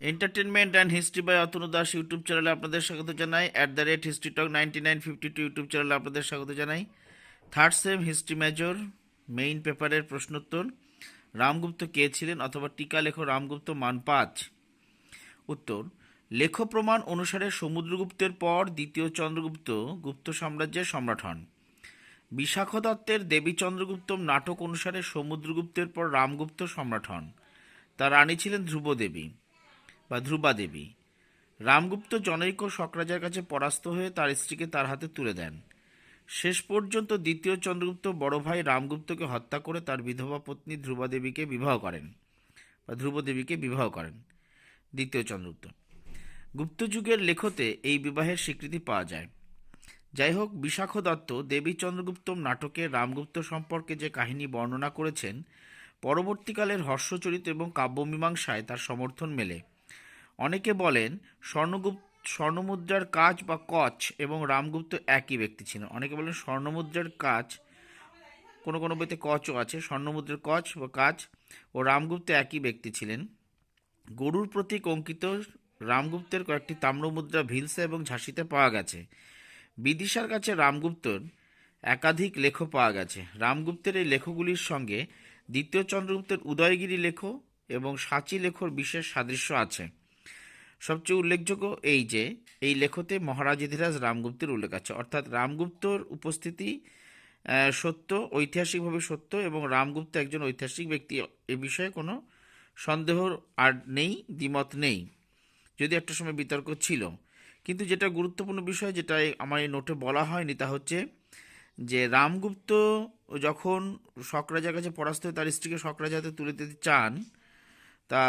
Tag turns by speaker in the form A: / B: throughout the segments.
A: Entertainment and history by Atanu Das YouTube চ্যানেলে আপনাদের স্বাগত জানাই। At the rate history talk ninety nine fifty two YouTube চ্যানেলে আপনাদের স্বাগত জানাই। Third sem history major main পেপারের প্রশ্নোত্তর। রামগুপ্ত কে ছিলেন অথবা টিকা লেখো রামগুপ্ত মান পাঁচ উত্তর লেখ প্রমাণ অনুসারে সমুদ্রগুপ্তের পর দ্বিতীয় চন্দ্রগুপ্ত গুপ্ত সাম্রাজ্যের সম্রাট হন। বিশাখ দত্তের দেবী চন্দ্রগুপ্তম নাটক অনুসারে সমুদ্রগুপ্তের পর রামগুপ্ত সম্রাট হন। তার রানী ছিলেন ধ্রুবদেবী বা ধ্রুবা দেবী। রামগুপ্ত জনৈক শকরাজার কাছে পরাস্ত হয়ে তার স্ত্রীকে তার হাতে তুলে দেন। শেষ পর্যন্ত দ্বিতীয় চন্দ্রগুপ্ত বড় ভাই রামগুপ্তকে হত্যা করে তার বিধবা পত্নী ধ্রুবা দেবীকে বিবাহ করেন বা ধ্রুব দেবীকে বিবাহ করেন দ্বিতীয় চন্দ্রগুপ্ত। গুপ্তযুগের লেখতে এই বিবাহের স্বীকৃতি পাওয়া যায়। যাই হোক, বিশাখ দত্ত দেবী চন্দ্রগুপ্তম নাটকে রামগুপ্ত সম্পর্কে যে কাহিনী বর্ণনা করেছেন, পরবর্তীকালের হর্ষচরিত এবং কাব্যমীমাংসায় তার সমর্থন মেলে। অনেকে বলেন স্বর্ণগুপ্ত, স্বর্ণমুদ্রার কাজ বা কচ এবং রামগুপ্ত একই ব্যক্তি ছিলেন। অনেকে বলেন স্বর্ণমুদ্রার কাজ কোনো কোনো বইতে কচও আছে, স্বর্ণমুদ্রার কচ বা কাজ ও রামগুপ্ত একই ব্যক্তি ছিলেন। গরুর প্রতীক অঙ্কিত রামগুপ্তের কয়েকটি তাম্রমুদ্রা ভিলসা এবং ঝাঁসিতে পাওয়া গেছে। বিদিশার কাছে রামগুপ্তর একাধিক লেখ পাওয়া গেছে। রামগুপ্তের এই লেখগুলির সঙ্গে দ্বিতীয় চন্দ্রগুপ্তের উদয়গিরি লেখ এবং সাঁচি লেখর বিশেষ সাদৃশ্য আছে। সবচেয়ে উল্লেখযোগ্য এই যে, এই লেখতে মহারাজ মহারাজেধিরাজ রামগুপ্তের উল্লেখ আছে। অর্থাৎ রামগুপ্তর উপস্থিতি সত্য, ঐতিহাসিকভাবে সত্য এবং রামগুপ্ত একজন ঐতিহাসিক ব্যক্তি, এ বিষয়ে কোনো সন্দেহ আর নেই, দ্বিমত নেই। যদি একটা সময় বিতর্ক ছিল। কিন্তু যেটা গুরুত্বপূর্ণ বিষয় যেটা আমার এই নোটে বলা হয়নি তা হচ্ছে যে, রামগুপ্ত যখন শকরাজার কাছে পরাস্ত হয়ে তার স্ত্রীকে শকরাজাতে তুলে দিতে চান, তা,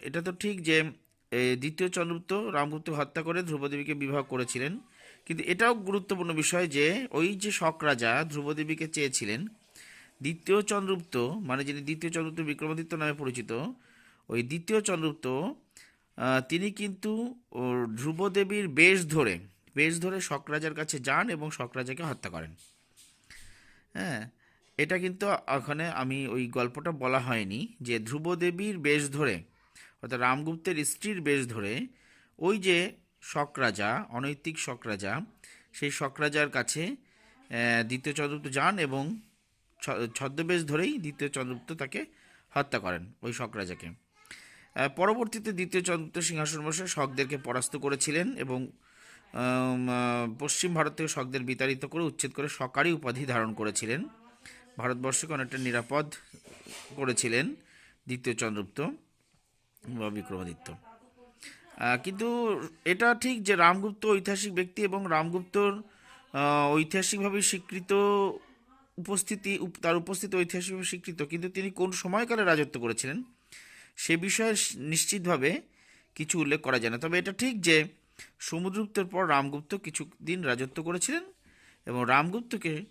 A: এটা তো ঠিক যে দ্বিতীয় চন্দ্রগুপ্ত রামগুপ্তকে হত্যা করে ধ্রুবদেবীকে বিবাহ করেছিলেন। কিন্তু এটাও গুরুত্বপূর্ণ বিষয় যে, ওই যে শক রাজা ধ্রুবদেবীকে চেয়েছিলেন, দ্বিতীয় চন্দ্রগুপ্ত মানে যিনি দ্বিতীয় চন্দ্রগুপ্ত বিক্রমাদিত্য নামে পরিচিত, ওই দ্বিতীয় চন্দ্রগুপ্ত তিনি কিন্তু ধ্রুবদেবীর বেশ ধরে বেশ ধরে শক রাজার কাছে যান এবং শক রাজাকে হত্যা করেন। হ্যাঁ এটা কিন্তু ওখানে আমি ওই গল্পটা বলা হয়নি যে ধ্রুবদেবীর বেশ ধরে অর্থাৎ রামগুপ্তের স্ত্রীর বেশ ধরে, ওই যে শক রাজা, অনৈতিক শক রাজা, সেই শক রাজার কাছে দ্বিতীয় চন্দ্রগুপ্ত যান এবং ছদ্মবেশ ধরেই দ্বিতীয় চন্দ্রগুপ্ত তাকে হত্যা করেন ওই শক রাজাকে। পরবর্তীতে দ্বিতীয় চন্দ্রগুপ্ত সিংহাসন বসে শকদেরকে পরাস্ত করেছিলেন এবং পশ্চিম ভারত থেকে শকদের বিতাড়িত করে উচ্ছেদ করে সকারী উপাধি ধারণ করেছিলেন। ভারতবর্ষকে অনেকটা নিরাপদ করেছিলেন দ্বিতীয় চন্দ্রগুপ্ত। বা বিক্রমাদিত্য কিন্তু এটা ঠিক যে রামগুপ্ত ঐতিহাসিক ব্যক্তি এবং রামগুপ্তর ঐতিহাসিকভাবে স্বীকৃত উপস্থিতি, উপ- তার উপস্থিতি ঐতিহাসিকভাবে স্বীকৃত, কিন্তু তিনি কোন সময়কালে রাজত্ব করেছিলেন সে বিষয়ে নিশ্চিতভাবে কিছু উল্লেখ করা যায় না। তবে এটা ঠিক যে সমুদ্রগুপ্তের পর রামগুপ্ত কিছুদিন রাজত্ব করেছিলেন এবং রামগুপ্তকে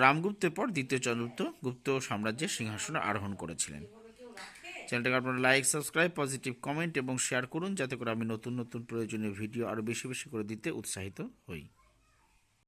A: রামগুপ্তের পর দ্বিতীয় চন্দ্রগুপ্ত গুপ্ত সাম্রাজ্যের সিংহাসনে আরোহণ করেছিলেন। চ্যানেলটাকে আপনারা লাইক সাবস্ক্রাইব পজিটিভ কমেন্ট এবং শেয়ার করুন, যাতে করে আমি নতুন নতুন প্রয়োজনীয় ভিডিও আরও বেশি বেশি করে দিতে উৎসাহিত হই।